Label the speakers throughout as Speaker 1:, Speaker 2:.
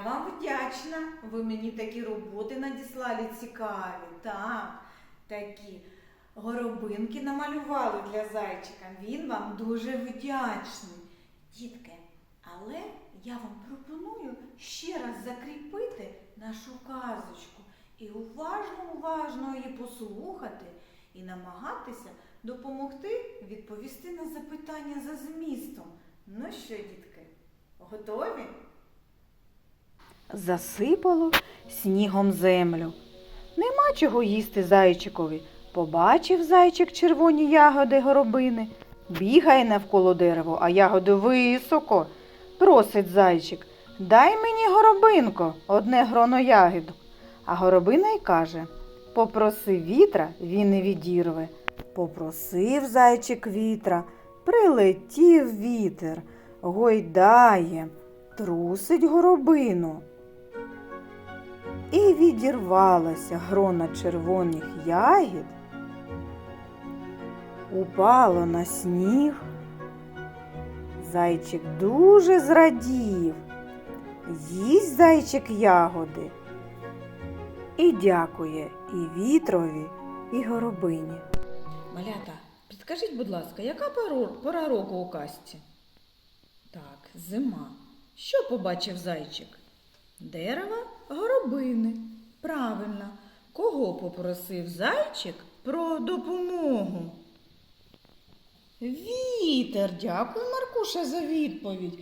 Speaker 1: вдячна. Ви мені такі роботи надіслали цікаві. Так, такі горобинки намалювали для зайчика. Він вам дуже вдячний. Дітки, але я вам пропоную ще раз закріпити нашу казочку і уважно, уважно її послухати і намагатися допомогти відповісти на запитання за змістом. Ну що, дітки, готові?
Speaker 2: Засипало снігом землю. Нема чого їсти зайчикові. Побачив зайчик червоні ягоди горобини, бігає навколо дерева, а ягоди високо. Просить зайчик, дай мені горобинко, одне гроно ягідок. А горобина й каже Попроси вітра, він не відірве. Попросив зайчик вітра, прилетів вітер, гойдає, трусить горобину. Відірвалася грона червоних ягід, упало на сніг. Зайчик дуже зрадів, їсть зайчик ягоди і дякує і вітрові, і горобині.
Speaker 3: Малята, підкажіть, будь ласка, яка пора року у казці? Так, зима. Що побачив зайчик? Дерева горобини. Правильно. Кого попросив зайчик про допомогу? Вітер. Дякую, Маркуша, за відповідь.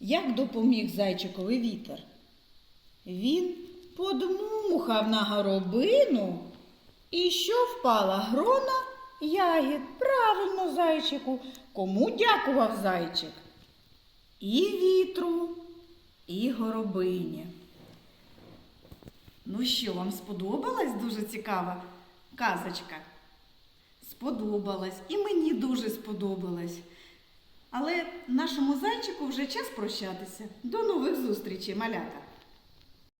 Speaker 3: Як допоміг зайчикові вітер? Він подмухав на горобину і що впала грона ягід? Правильно, зайчику. Кому дякував зайчик? І вітру, і горобині. Ну що, вам сподобалась дуже цікава казочка? Сподобалась. І мені дуже сподобалась. Але нашому зайчику вже час прощатися. До нових зустрічей, малята!